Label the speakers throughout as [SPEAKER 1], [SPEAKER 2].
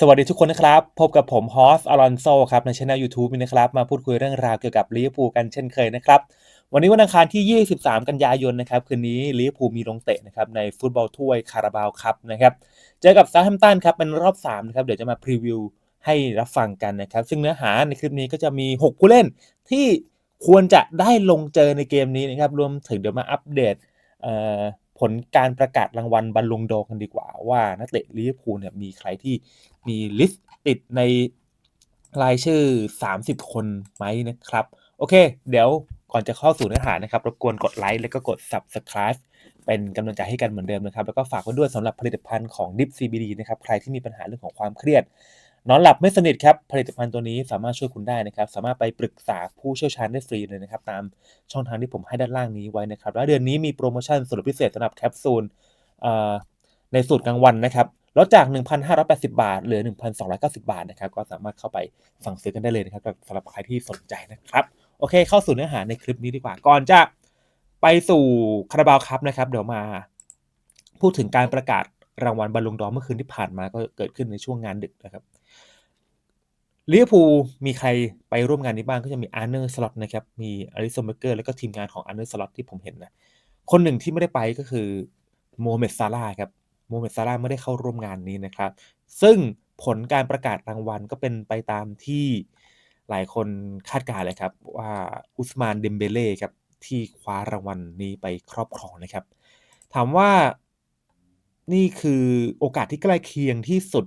[SPEAKER 1] สวัสดีทุกคนนะครับ พบกับผมฮอสอลอนโซครับ ในช่อง YouTube นี้นะครับ มาพูดคุยเรื่องราวเกี่ยวกับลิเวอร์พูลกันเช่นเคยนะครับ วันนี้วันอังคารที่ 23 กันยายนนะครับ คืนนี้ลิเวอร์พูลมีลงเตะนะครับ ในฟุตบอลถ้วยคาราบาวคัพนะครับ เจอกับซาแฮมตันครับ เป็นรอบ 3 นะครับ เดี๋ยวจะมาพรีวิวให้รับฟังกันนะครับ ซึ่งเนื้อหาในคลิปนี้ก็จะมี 6 ผู้เล่นที่ควรจะได้ลงเจอในเกมนี้นะครับรวมถึงเดี๋ยวมาอัปเดต ผลการประกาศรางวัลบัลลงโดกันดีกว่าว่านักเตะลิเวอร์พูลเนี่ยมีใครที่มีลิสต์ติดในรายชื่อ 30 คนไหมนะครับ โอเค เดี๋ยวก่อนจะเข้าสู่เนื้อหานะครับรบกวนกดไลค์แล้วก็กด Subscribe เป็นกำลังใจให้กันเหมือนเดิมนะครับ แล้วก็ฝากไว้ด้วยสำหรับผลิตภัณฑ์ของ Dip CBD นะครับ ใครที่มีปัญหาเรื่องของความเครียด นอนหลับไม่สนิทครับ ผลิตภัณฑ์ตัวนี้สามารถช่วยคุณได้นะครับ สามารถไปปรึกษาผู้เชี่ยวชาญได้ฟรีเลยนะครับ ตามช่องทางที่ผมให้ด้านล่างนี้ไว้นะครับ แล้วเดือนนี้มีโปรโมชั่นสุดพิเศษสำหรับแคปซูลในสูตรกลางวันนะครับลดจาก 1,580 บาท เหลือ 1,290 บาทนะครับ ก็สามารถเข้าไปสั่งซื้อกันได้เลยนะครับสำหรับใครที่สนใจนะครับ โอเค เข้าสู่เนื้อหาในคลิปนี้ดีกว่า ก่อนจะไปสู่คาราบาวครับนะครับ เดี๋ยวมาพูดถึงการประกาศรางวัลบอลลูนดอเมื่อคืนที่ผ่านมาก็เกิดขึ้นในช่วงงานดึกนะครับ ลิเวอร์พูลมีใครไปร่วมงานนี้บ้างก็จะมีอาร์เนอร์สล็อตนะครับ มีอาริสเบเกอร์แล้วก็ทีมงานของอาร์เนอร์สล็อตที่ผมเห็นนะ คนหนึ่งที่ไม่ได้ไปก็คือโมเมดซาร่าครับโมเมดซาร่าไม่ได้เข้าร่วมงานนี้นะครับ ซึ่งผลการประกาศรางวัลก็เป็นไปตามที่หลายคนคาดการณ์เลยครับ ว่าอุสมานเดมเบเล่ครับที่คว้ารางวัลนี้ไปครอบครองนะครับ ถามว่านี่คือโอกาสที่ใกล้เคียงที่สุด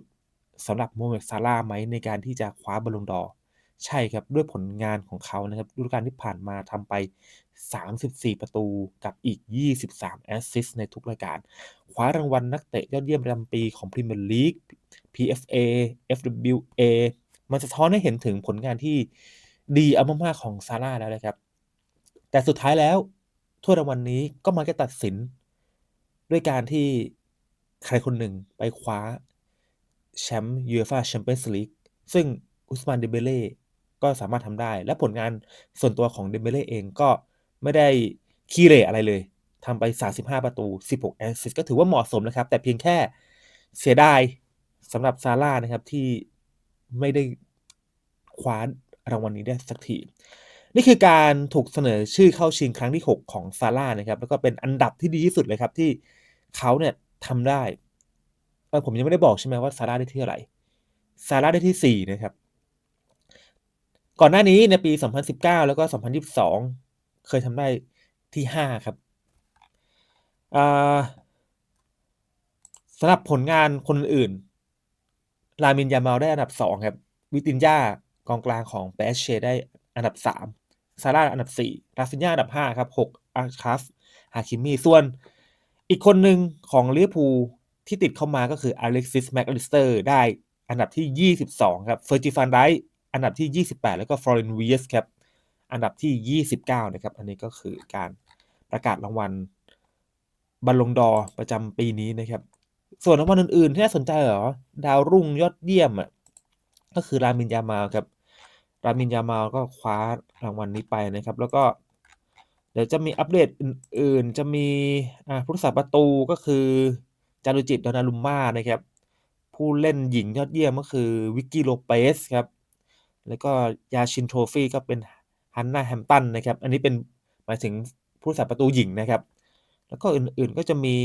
[SPEAKER 1] สำหรับโมเมดซาร่าไหมในการที่จะคว้าบอลลงดอใช่ครับด้วยผลงานของเขานะครับฤดูกาลที่ผ่านมาทำไป 34 ประตูกับอีก 23 แอสซิสต์ในทุกรายการ คว้ารางวัลนักเตะยอดเยี่ยมประจำปีของพรีเมียร์ลีก PFA FWA มันสะท้อนให้เห็นถึงผลงานที่ดีเอามากๆของซาร่าแล้วนะครับ แต่สุดท้ายแล้วถ้วยรางวัลนนี้ก็มาจะตัดสิน ด้วยการที่ใครคนหนึ่งไปคว้า แชมป์ยูเอฟ่าแชมเปี้ยนส์ลีกซึ่งอุสมานเดเบเล่ก็สามารถทำได้ และผลงานส่วนตัวของเดเบเล่เองก็ไม่ได้ขี้เละอะไรเลยทำไป 35 ประตู 16 แอสซิสก็ถือว่าเหมาะสมนะครับ แต่เพียงแค่เสียดายสำหรับซาร่านะครับที่ไม่ได้คว้ารางวัลนนี้ได้สักทีนี่คือการถูกเสนอชื่อเข้าชิงครั้งที่ 6 ของซาร่านะครับ แล้วก็เป็นอันดับที่ดีที่สุดเลยครับที่เขาเนี่ยทำได้ ผมยังไม่ได้บอกใช่ไหมว่าซาร่าได้ที่อะไรซาร่าได้ที่ 4 นะครับ ก่อนหน้านี้ในปี 2019 แล้วก็ 2022 เคยทำได้ที่ 5 ครับสำหรับผลงานคนอื่น ลามินยามาลได้อันดับ 2 ครับ วิตินยากองกลางของเปเชได้อันดับ 3 ซาร่าอันดับ 4 ราฟินยาอันดับ 5 ครับ 6 อาร์คัฟฮาคิมีส่วนอีกคนหนึ่งของลิเวอร์พูล ที่ติดเข้ามาก็คืออเล็กซิสแม็กอลิสเตอร์ได้อันดับที่ 22 ครับเฟอร์จิฟันไดอันดับที่ 28 แล้วก็ฟลอเรนวีสครับอันดับที่ 29 นะครับ อันนี้ก็คือการประกาศรางวัลบัลลงดอประจำปีนี้นะครับ ส่วนรางวัลอื่นๆ ที่น่าสนใจเหรอ ดาวรุ่งยอดเยี่ยมอะก็คือรามินยามาลครับ รามินยามาลก็คว้ารางวัลนี้ไปนะครับ แล้วก็เดี๋ยวจะมีอัปเดตอื่นๆ จะมีผู้รักษาประตูก็คือ จารุจิตดอนาลุมมานะครับ ผู้เล่นหญิงยอดเยี่ยมก็คือวิกกี้โลเปสครับ แล้วก็ยาชินโทฟี่ก็เป็นฮันนาแฮมตันนะครับ อันนี้เป็นหมายถึงผู้สัาประตูหญิงนะครับ แล้วก็อื่นๆก็จะมี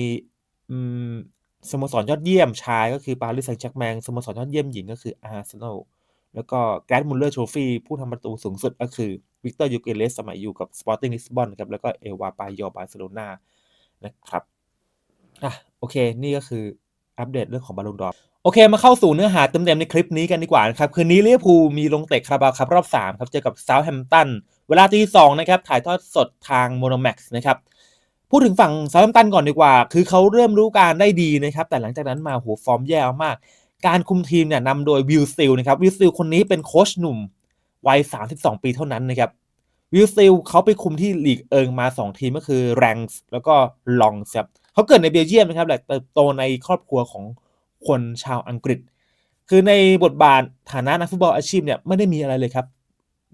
[SPEAKER 1] สโมสรยอดเยี่ยมชายก็คือปารีสแซงต์แชร์แมงสโมสรยอดเยี่ยมหญิงก็คืออาร์เซนอลแล้วก็แกรนด์มุลเลอร์โทฟี่ผู้ทำประตูสูงสุดก็คือวิกเตอร์ยูเกเลสสมัยอยู่กับสปอร์ติ้งลิสบอนครับแล้วก็เอวาปายอบาร์เซโลนานะครับ อะโอเค นี่ก็คืออัปเดตเรื่องของบอลลูนดอร์โอเค มาเข้าสู่เนื้อหาเต็มๆในคลิปนี้กันดีกว่านะครับ คืนนี้ลิเวอร์พูลมีลงเตะคาราบาวครับรอบ 3 ครับ เจอกับเซาท์แฮมป์ตัน เวลาที่2นะครับ ถ่ายทอดสดทางโมโนแม็กซ์นะครับ พูดถึงฝั่งเซาท์แฮมป์ตันก่อนดีกว่า คือเขาเริ่มรู้การได้ดีนะครับ แต่หลังจากนั้นมาหัวฟอร์มแย่มาก การคุมทีมเนี่ยนำโดยวิลซิลนะครับวิลซิลคนนี้เป็นโค้ชหนุ่มวัย 32 ปีเท่านั้นนะครับวิลซิลเขาไปคุมที่ลีกเอิงมา 2 ทีมก็คือแรงส์แล้วก็ลองส์ครับ เขาเกิดในเบลเยียมนะครับแหละเติบโตในครอบครัวของคนชาวอังกฤษ คือในบทบาทฐานะนักฟุตบอลอาชีพเนี่ยไม่ได้มีอะไรเลยครับ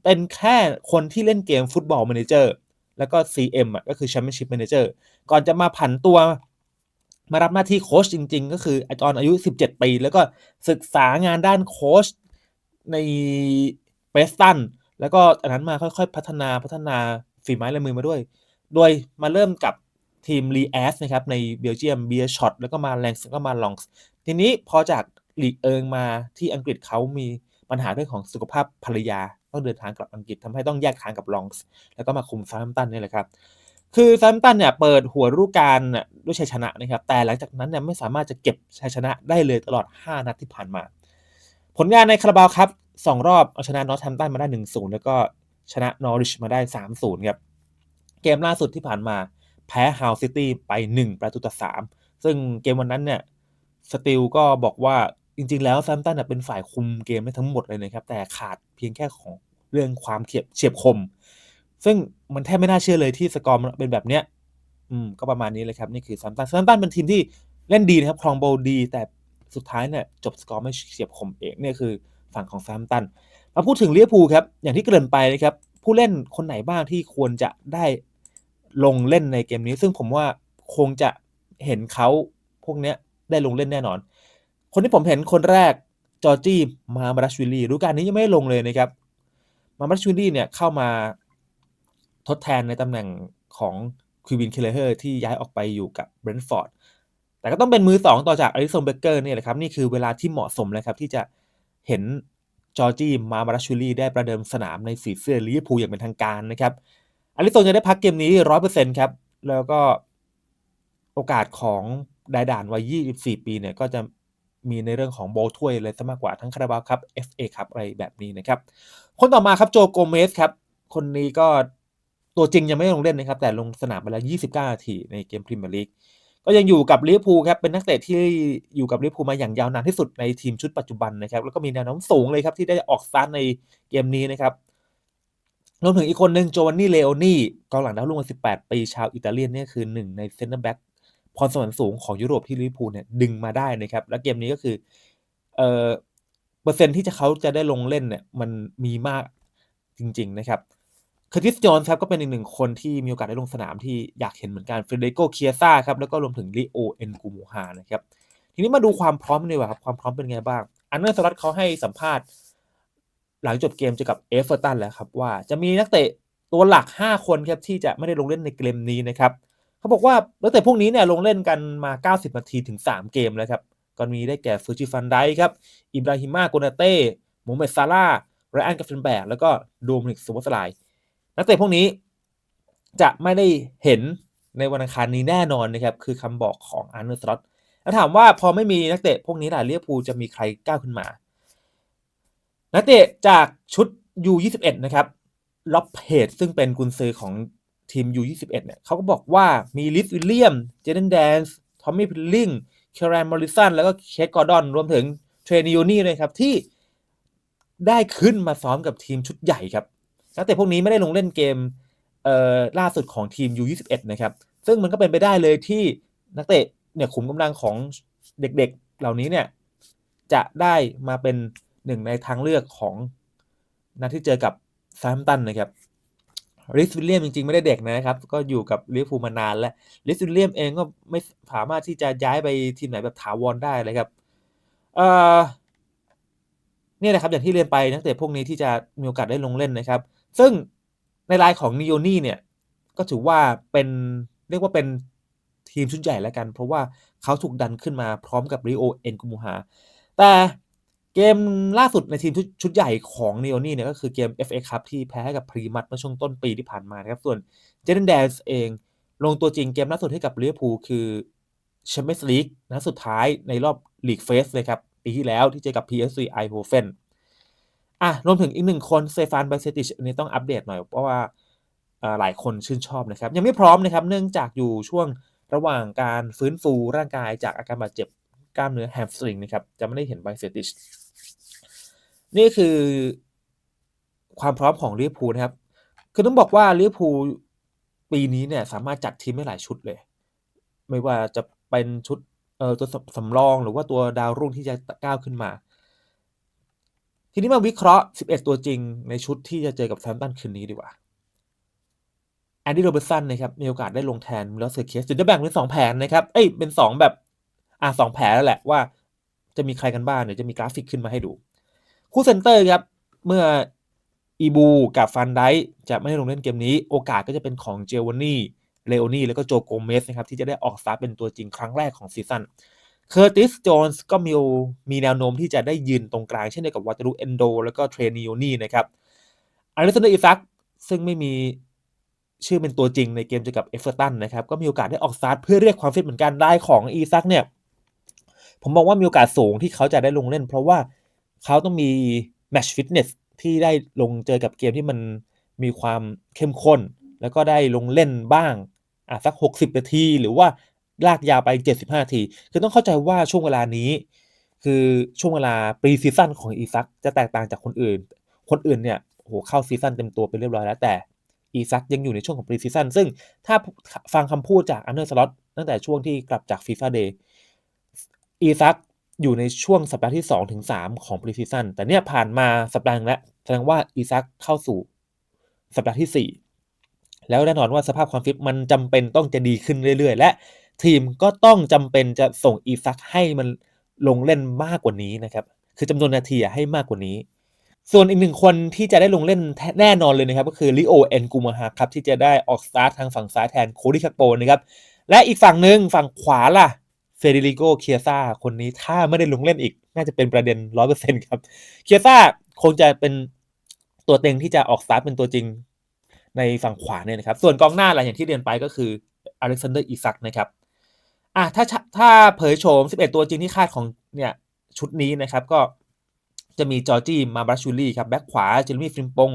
[SPEAKER 1] เป็นแค่คนที่เล่นเกมฟุตบอลแมเนเจอร์แล้วก็ CM อะก็คือแชมเปี้ยนชิพแมเนเจอร์ก่อนจะมาผันตัวมารับหน้าที่โค้ชจริง ๆ ก็คือตอนอายุ 17 ปี แล้วก็ศึกษางานด้านโค้ชในเปสตันแล้วก็อันนั้นมาค่อยๆ พัฒนาพัฒนาฝีไม้ลายมือมาด้วย โดยมาเริ่มกับ ทีมรีแอสนะครับในเบลเยียมเบียช็อตแล้วก็มาแรงแล้วก็มาลองส์ทีนี้พอจากลีกเอิงมาที่อังกฤษเขามีปัญหาเรื่องของสุขภาพภรรยาต้องเดินทางกลับอังกฤษทำให้ต้องแยกทางกับลองส์แล้วก็มาคุมซาร์ตันนี่แหละครับคือซาร์ตันเนี่ยเปิดหัวฤดูกาลด้วยชัยชนะนะครับแต่หลังจากนั้นเนี่ยไม่สามารถจะเก็บชัยชนะได้เลยตลอด 5 นัดที่ผ่านมา ผลงานในคาราบาวครับสองรอบเอาชนะนอตแฮมตันมาได้1-0แล้วก็ชนะนอริชมาได้3-0ครับเกมล่าสุดที่ผ่านมา แพ้ฮาวซิตี้ไป 1 ประตูต่อ3ซึ่งเกมวันนั้นเนี่ยสติลก็บอกว่าจริงๆ แล้วแซมตันเป็นฝ่ายคุมเกมได้ทั้งหมดเลยนะครับ แต่ขาดเพียงแค่ของเรื่องความเฉียบเฉียบคม ซึ่งมันแทบไม่น่าเชื่อเลยที่สกอร์เป็นแบบเนี้ยอืมก็ประมาณนี้เลยครับ นี่คือแซมตันแซมตันเป็นทีมที่เล่นดีนะครับครองโบดี แต่สุดท้ายเนี่ยจบสกอร์ไม่เฉียบคมเองเนี่ยคือฝั่งของแซมตันมาพูดถึงเลียพูครับอย่างที่เกริ่นไปนะครับผู้เล่นคนไหนบ้างที่ควรจะได้ ลงเล่นในเกมนี้ ซึ่งผมว่าคงจะเห็นเขาพวกนี้ได้ลงเล่นแน่นอน คนที่ผมเห็นคนแรกจอร์จี้มามารัชวิลลี่รู้การนี้ยังไม่ลงเลยนะครับ มามารัชวิลลี่เนี่ยเข้ามาทดแทนในตำแหน่งของควิวินเคเลเฮอร์ที่ย้ายออกไปอยู่กับเบรนท์ฟอร์ดแต่ก็ต้องเป็นมือสองต่อจากอริสันเบเกอร์นี่แหละครับ นี่คือเวลาที่เหมาะสมแล้วครับ ที่จะเห็นจอร์จี้มามารัชวิลีได้ประเดิมสนามในสีเสื้อลิเวอร์พูลอย่างเป็นทางการนะครับ อลิสันจะได้พักเกมนี้ร้อยเปอร์เซ็นต์ครับ แล้วก็โอกาสของดายด่านวัย 24 ปีเนี่ยก็จะมีในเรื่องของโบถ้วยเลยซะมากกว่าทั้งคาราบาวครับ FA ครับอะไรแบบนี้นะครับ คนต่อมาครับโจโกเมสครับ คนนี้ก็ตัวจริงยังไม่ลงเล่นนะครับ แต่ลงสนามไปแล้ว 29 นาทีในเกมพรีเมียร์ลีกก็ยังอยู่กับลิเวอร์พูลครับ เป็นนักเตะที่อยู่กับลิเวอร์พูลมาอย่างยาวนานที่สุดในทีมชุดปัจจุบันนะครับ แล้วก็มีแนวโน้มสูงเลยครับที่ได้ออกสตาร์ทในเกมนี้นะครับ รวมถึงอีกคนหนึ่งโจวันนี่เลโอนี่กองหลังดาวรุ่งวัย18 ปีชาวอิตาเลียนเนี่ยคือหนึ่งในเซนเตอร์แบ็กพรสวรรค์สูงของยุโรปที่ลิเวอร์พูลเนี่ยดึงมาได้นะครับ และเกมนี้ก็คือเอ่อเปอร์เซ็นที่จะเขาจะได้ลงเล่นเนี่ยมันมีมากจริง ๆ นะครับคาร์ติสจอนครับก็เป็นอีกหนึ่งคนที่มีโอกาสได้ลงสนามที่อยากเห็นเหมือนกันเฟรเดโกเคียซ่าครับแล้วก็รวมถึงลิโอเอ็นกูมูฮานะครับทีนี้มาดูความพร้อมดีกว่าครับความพร้อมเป็นไงบ้างอันเนอร์สลัดเขาให้สัมภาษณ์ หลังจบเกมเจอกับเอฟเวอร์ตันแล้วครับว่าจะมีนักเตะตัวหลัก 5 คนครับที่จะไม่ได้ลงเล่นในเกมนี้นะครับเขาบอกว่านักเตะพวกนี้เนี่ยลงเล่นกันมา 90 นาทีถึง 3 เกมแล้วครับก็มีได้แก่ฟูจิฟันไดครับอิบราฮิมาโกนาเต้โมเมดซาร่าไรอันกัฟเฟนแบกแล้วก็โดมินิกซูบอสไลนักเตะพวกนี้จะไม่ได้เห็นในวันอังคารนี้แน่นอนนะครับคือคำบอกของอาร์เนอร์สล็อตแล้วถามว่าพอไม่มีนักเตะพวกนี้ล่ะเลียพูจะมีใครก้าวขึ้นมา นักเตะจากชุด U21 นะครับล็อบเพจซึ่งเป็นกุนซือของทีม U21 เนี่ยเขาก็บอกว่ามีลิฟวิลเลียม เจเดนแดนส์ทอมมี่พิลลิงเครนมอริสันแล้วก็เคทกอร์ดอนรวมถึงเทรนิโอนี่เลยครับที่ได้ขึ้นมาซ้อมกับทีมชุดใหญ่ครับนักเตะพวกนี้ไม่ได้ลงเล่นเกมเอ่อล่าสุดของทีม U21 นะครับซึ่งมันก็เป็นไปได้เลยที่นักเตะเนี่ยขุมกำลังของเด็กๆเหล่านี้เนี่ยจะได้มาเป็น หนึ่งในทางเลือกของนัดที่เจอกับซามตันนะครับริสวิลเลียมจริงๆ ไม่ได้เด็กนะครับ ก็อยู่กับลิเวอร์พูลมานานแล้วริสวิลเลียมเองก็ไม่สามารถที่จะย้ายไปทีมไหนแบบถาวรได้เลยครับเอ่อเนี่ยนะครับอย่างที่เรียนไปนักเตะพวกนี้ที่จะมีโอกาสได้ลงเล่นนะครับ ซึ่งในรายของนิโอนี่เนี่ย ก็ถือว่าเป็นเรียกว่าเป็นทีมชุดใหญ่แล้วกัน เพราะว่าเขาถูกดันขึ้นมาพร้อมกับริโอเอ็นกุมูฮาแต่ เกมล่าสุดในทีมชุดใหญ่ของเนโอนี่เนี่ยก็คือเกม FA ครับที่แพ้ให้กับพรีมัตเมื่อช่วงต้นปีที่ผ่านมานะครับ ส่วนเจเดนแดนส์เอง ลงตัวจริงเกมล่าสุดให้กับลิเวอร์พูลคือแชมเปี้ยนส์ลีกนัดสุดท้ายในรอบลีกเฟสเลยครับ ปีที่แล้วที่เจอกับ PSV ไอโฮเฟนอะรวมถึงอีกหนึ่งคนเซฟานไบเซติชอันนี้ต้องอัปเดตหน่อย เพราะว่าหลายคนชื่นชอบนะครับ ยังไม่พร้อมนะครับ เนื่องจากอยู่ช่วงระหว่างการฟื้นฟูร่างกายจากอาการบาดเจ็บกล้ามเนื้อแฮมสตริงนะครับ จะไม่ได้เห็นไบเซติช นี่คือความพร้อมของลิเวอร์พูลนะครับ คือต้องบอกว่าลิเวอร์พูลปีนี้เนี่ยสามารถจัดทีมได้หลายชุดเลย ไม่ว่าจะเป็นชุดเอ่อตัวสำรองหรือว่าตัวดาวรุ่งที่จะก้าวขึ้นมา ทีนี้มาวิเคราะห์ 11 ตัวจริงในชุดที่จะเจอกับแซมตันคืนนี้ดีกว่าแอนดี้โรเบิร์สันนะครับมีโอกาสได้ลงแทนมิลอสเซอร์เคสจะแบ่งเป็นสองแผนนะครับเอ้ยเป็นสองแบบอะสองแผนแล้วแหละว่าจะมีใครกันบ้างเดี๋ยวจะมีกราฟิกขึ้นมาให้ดู คู่เซนเตอร์ครับ เมื่ออีบูกับฟันไดจะไม่ได้ลงเล่นเกมนี้ โอกาสก็จะเป็นของเจวานี่เลโอนี่แล้วก็โจโกเมสนะครับที่จะได้ออกสตาร์เป็นตัวจริงครั้งแรกของซีซั่นเคอร์ติสโจนส์ก็มีมีแนวโน้มที่จะได้ยืนตรงกลางเช่นเดียวกับวัตรุเอนโดแล้วก็เทรนิโอนี่นะครับอลิสันเดอร์อิซักซึ่งไม่มีชื่อเป็นตัวจริงในเกมเจอกับเอฟเวอร์ตันนะครับก็มีโอกาสได้ออกสตาร์ทเพื่อเรียกความฟิตเหมือนกันได้ของอีซักเนี่ยผมบอกว่ามีโอกาสสูงที่เขาจะได้ลงเล่น เพราะว่า เขาต้องมีแมชฟิตเนสที่ได้ลงเจอกับเกมที่มันมีความเข้มข้น แล้วก็ได้ลงเล่นบ้างอะสัก 60 นาที หรือว่าลากยาวไป 75 นาที คือต้องเข้าใจว่าช่วงเวลานี้ คือช่วงเวลาปรีซีซั่นของอีซักจะแตกต่างจากคนอื่น คนอื่นเนี่ยโหเข้าซีซั่นเต็มตัวไปเรียบร้อยแล้วแต่อีซักยังอยู่ในช่วงของปรีซีซั่นซึ่งถ้าฟังคำพูดจากอันเดอร์สล็อตตั้งแต่ช่วงที่กลับจากฟีฟ่าเดย์อีซัก อยู่ในช่วงสัปดาห์ที่2ถึง3ของปรีซีซั่นแต่เนี่ยผ่านมาสัปดาห์แล้วแสดงว่าอีซักเข้าสู่สัปดาห์ที่ 4 แล้วแน่นอนว่าสภาพความฟิตมันจำเป็นต้องจะดีขึ้นเรื่อย ๆ และทีมก็ต้องจำเป็นจะส่งอีซักให้มันลงเล่นมากกว่านี้นะครับ คือจำนวนนาทีให้มากกว่านี้ ส่วนอีกหนึ่งคนที่จะได้ลงเล่นแน่นอนเลยนะครับ ก็คือลิโอเอ็นกูมาฮาครับที่จะได้ออกสตาร์ททางฝั่งซ้ายแทนโคดิคาโปนะครับและอีกฝั่งหนึ่งฝั่งขวาล่ะ เฟเดริโกเคียซ่าคนนี้ถ้าไม่ได้ลงเล่นอีก น่าจะเป็นประเด็นร้อยเปอร์เซ็นต์ครับเคียซ่าคงจะเป็นตัวเต็งที่จะออกสตาร์ทเป็นตัวจริงในฝั่งขวาเนี่ยนะครับ ส่วนกองหน้าอะไรอย่างที่เรียนไปก็คืออเล็กซานเดอร์อิซักนะครับอะถ้าถ้าเผยโฉม 11 ตัวจริงที่คาดของเนี่ยชุดนี้นะครับก็จะมีจอร์จี้มาบราชูลี่ครับแบ็คขวาเจอร์มี่ฟริมปง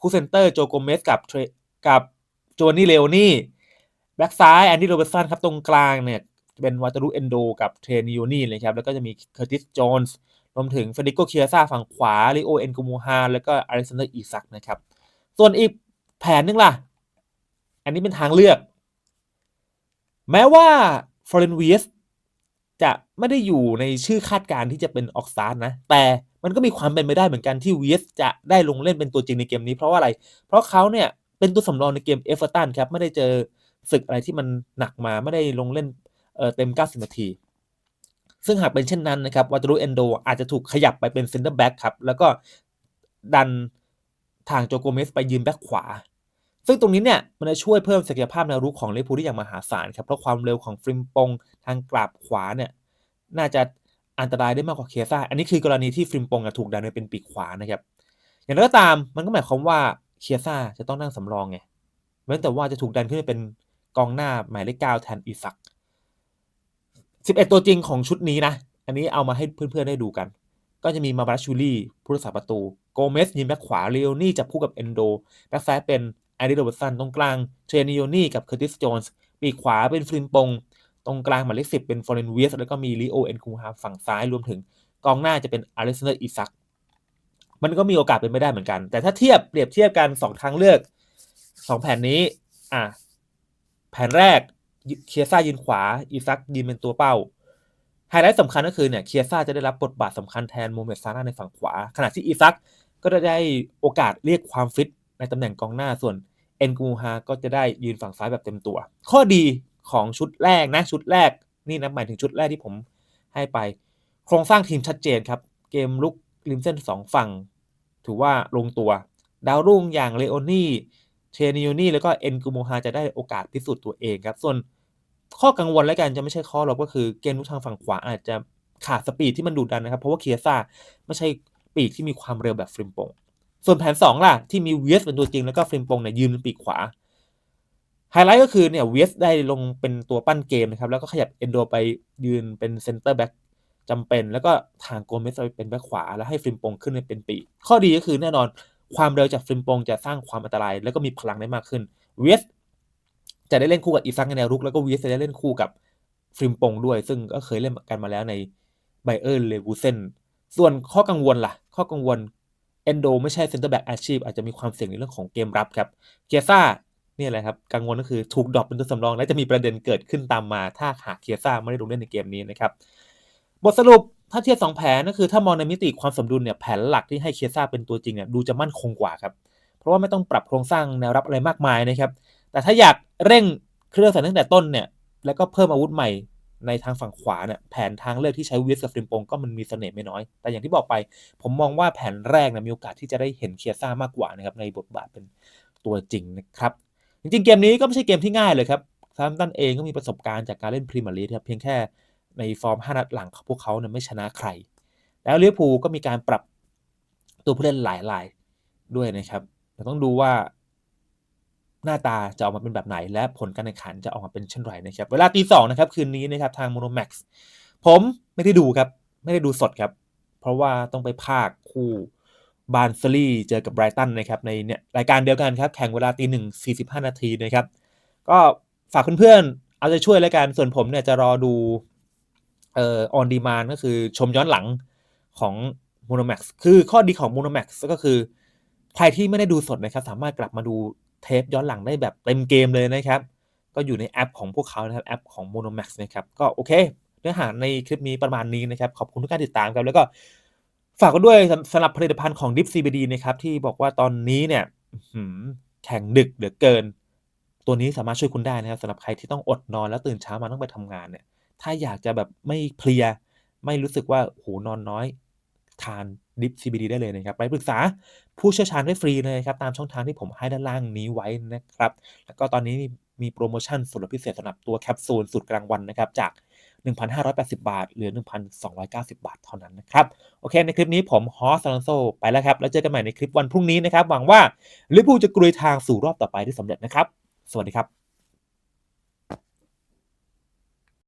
[SPEAKER 1] คู่เซนเตอร์โจโกเมสกับกับโจนี่เลโอนี่แบ็คซ้ายแอนดี้โรเบร์สันครับตรงกลางเนี่ย เป็นวาตรุเอนโดกับเทรนิโอนี่เลยครับ แล้วก็จะมีเคอร์ติสโจนส์รวมถึงเฟเดโกเคียซ่าฝั่งขวาลิโอเอ็นกูมูฮาแล้วก็อเล็กซานเดอร์อีซักนะครับ ส่วนอีกแผนนึงล่ะ อันนี้เป็นทางเลือก แม้ว่าฟอร์เรนวีสจะไม่ได้อยู่ในชื่อคาดการณ์ที่จะเป็นออกสตาร์นะ แต่มันก็มีความเป็นไปได้เหมือนกันที่วีสจะได้ลงเล่นเป็นตัวจริงในเกมนี้เพราะว่าอะไร เพราะเขาเนี่ยเป็นตัวสำรองในเกมเอฟเวอร์ตันครับ ไม่ได้เจอศึกอะไรที่มันหนักมาไม่ได้ลงเล่น เเต็ม 90 นาที ซึ่งหากเป็นเช่นนั้นนะครับวาตรุเอนโดอาจจะถูกขยับไปเป็นเซนเตอร์แบ็กครับ แล้วก็ดันทางโจโกเมสไปยืนแบ็กขวา ซึ่งตรงนี้เนี่ยมันจะช่วยเพิ่มศักยภาพแนวรุกของเลพูได้อย่างมหาศาลครับ เพราะความเร็วของฟริมปงทางกราบขวาเนี่ยน่าจะอันตรายได้มากกว่าเคซ่า อันนี้คือกรณีที่ฟริมปงถูกดันไปเป็นปีกขวานะครับ อย่างไรก็ตามมันก็หมายความว่าเคซ่าจะต้องนั่งสำรองไง เว้นแต่ว่าจะถูกดันขึ้นไปเป็นกองหน้าหมายเลขเก้าแทนอีซัก 11 ตัวจริงของชุดนี้นะ อันนี้เอามาให้เพื่อนๆได้ดูกัน ก็จะมีมาบาชูลี่ผู้รักษาประตู โกเมสยิงแบ็คขวาเรโอนี่จับคู่กับเอนโดแบ็คซ้ายเป็นแอนดี้โรบสันตรงกลางเทรนิโอนี่กับเคอร์ติสโจนส์ปีกขวาเป็นฟลิมปง ตรงกลางหมายเลขสิบเป็นฟอร์เรนเวสแล้วก็มีลิโอเอนคูฮาฝั่งซ้ายรวมถึงกองหน้าจะเป็นอเล็กซานเดอร์อิซักมันก็มีโอกาสเป็นไม่ได้เหมือนกัน แต่ถ้าเทียบเปรียบเทียบกันสองทางเลือกสองแผนนี้ อะ แผนแรก เคียซ่ายืนขวาอิซักยืนเป็นตัวเป้า ไฮไลท์สำคัญก็คือเนี่ยเคียซ่าจะได้รับบทบาทสำคัญแทนโมเมดซาร่าในฝั่งขวา ขณะที่อิซักก็จะได้โอกาสเรียกความฟิตในตำแหน่งกองหน้าส่วนเอ็นกูฮาก็จะได้ยืนฝั่งซ้ายแบบเต็มตัว ข้อดีของชุดแรกนะชุดแรกนี่นะหมายถึงชุดแรกที่ผมให้ไป โครงสร้างทีมชัดเจนครับ เกมลุกริมเส้นสองฝั่ง ถือว่าลงตัว ดาวรุ่งอย่างเลโอนี่เทนิโอนี่แล้วก็เอ็นกูโมฮาจะได้โอกาสพิสูจน์ตัวเองครับ ส่วน ข้อกังวลแล้วกันจะไม่ใช่ข้อหรอกก็คือเกมลุกทางฝั่งขวาอาจจะขาดสปีดที่มันดุดันนะครับ เพราะว่าเคียซ่าไม่ใช่ปีกที่มีความเร็วแบบฟริมโปงส่วนแผน 2 ล่ะ ที่มีเวสเป็นตัวจริงแล้วก็ฟริมปงเนี่ยยืนเป็นปีกขวาไฮไลท์ก็คือเนี่ยเวสได้ลงเป็นตัวปั้นเกมนะครับ แล้วก็ขยับเอนโดไปยืนเป็นเซนเตอร์แบ็กจำเป็น แล้วก็ทางโกเมสไปเป็นแบ็กขวา แล้วให้ฟริมปงขึ้นเป็นปีกข้อดีก็คือแน่นอนความเร็วจากฟริมปงจะสร้างความอันตราย แล้วก็มีพลังได้มากขึ้นเวส จะได้เล่นคู่กับอีซังในแนวรุกแล้วก็เวสจะได้เล่นคู่กับฟริมปงด้วย ซึ่งก็เคยเล่นกันมาแล้วในไบเออร์เลวูเซนส่วนข้อกังวลล่ะ ข้อกังวลเอนโดไม่ใช่เซนเตอร์แบ็กอาชีพ อาจจะมีความเสี่ยงในเรื่องของเกมรับครับเคียซ่าเนี่ยแหละครับกังวลก็คือถูกดรอปเป็นตัวสำรอง และจะมีประเด็นเกิดขึ้นตามมา ถ้าหากเคียซ่าไม่ได้ลงเล่นในเกมนี้นะครับบทสรุปถ้าเทียบสองแผนก็คือถ้ามองในมิติความสมดุลเนี่ยแผนหลักที่ให้เคียซ่าเป็นตัวจริงเนี่ยดูจะมั่นคงกว่าครับเพราะว่าไม่ต้องปรับโครงสร้างแนวรับอะไรมากมายนะครับ แต่ถ้าอยากเร่งเครื่องใส่ตั้งแต่ต้นเนี่ย แล้วก็เพิ่มอาวุธใหม่ในทางฝั่งขวาเนี่ยแผนทางเลือกที่ใช้วิสกับฟริมปงก็มันมีเสน่ห์ไม่น้อย แต่อย่างที่บอกไป ผมมองว่าแผนแรกนะมีโอกาสที่จะได้เห็นเคียซ่ามากกว่านะครับในบทบาทเป็นตัวจริงนะครับ จริงๆ เกมนี้ก็ไม่ใช่เกมที่ง่ายเลยครับซาร์ตันเองก็มีประสบการณ์จากการเล่นพรีเมียร์ลีกครับเพียงแค่ในฟอร์ม 5 นัดหลังของพวกเขาเนี่ยไม่ชนะใคร แล้วลิเวอร์พูลก็มีการปรับตัวผู้เล่นหลายรายด้วยนะครับเราต้องดูว่า หน้าตาจะออกมาเป็นแบบไหน และผลการแข่งขันจะออกมาเป็นเช่นไรนะครับ เวลาตีสองนะครับคืนนี้นะครับทางโมโนแม็กซ์ผมไม่ได้ดูครับ ไม่ได้ดูสดครับ เพราะว่าต้องไปภาคคู่บานซลีเจอกับไบรตันนะครับในเนี่ยรายการเดียวกันครับ แข่งเวลาตีหนึ่งสี่สิบห้านาทีนะครับ ก็ฝากเพื่อนๆเอาใจช่วยแล้วกัน ส่วนผมเนี่ยจะรอดูเอ่อออนดีมานก็คือชมย้อนหลังของ Monomax คือข้อดีของ Monomax ก็คือ ใครที่ไม่ได้ดูสดนะครับ สามารถกลับมาดู เทปย้อนหลังได้แบบเต็มเกมเลยนะครับ ก็อยู่ในแอปของพวกเขานะครับแอปของ Monomax นะครับก็โอเค เนื้อหาในคลิปนี้ประมาณนี้นะครับ ขอบคุณทุกการติดตามครับแล้วก็ฝากกันด้วยสำหรับผลิตภัณฑ์ของ Dip CBD นะครับที่บอกว่าตอนนี้เนี่ยแข่งดึกเหลือเกิน ตัวนี้สามารถช่วยคุณได้นะครับสำหรับใครที่ต้องอดนอนแล้วตื่นเช้ามาต้องไปทำงานเนี่ย ถ้าอยากจะแบบไม่เพลีย ไม่รู้สึกว่าโหนอนน้อย ทาน ดิฟ CBD ได้เลยนะครับ ไปปรึกษาผู้เชี่ยวชาญได้ฟรีเลยครับ ตามช่องทางที่ผมให้ด้านล่างนี้ไว้นะครับ แล้วก็ตอนนี้มีโปรโมชั่นสุดพิเศษสำหรับตัวแคปซูลสุดกลางวันนะครับ จาก 1,580 บาท เหลือ 1,290 บาทเท่านั้นนะครับ โอเค ในคลิปนี้ผมฮอสซานโซไปแล้วครับ แล้วเจอกันใหม่ในคลิปวันพรุ่งนี้นะครับ หวังว่าลิเวอร์พูลจะกลุยทางสู่รอบต่อไปได้สำเร็จนะครับ สวัสดีครับ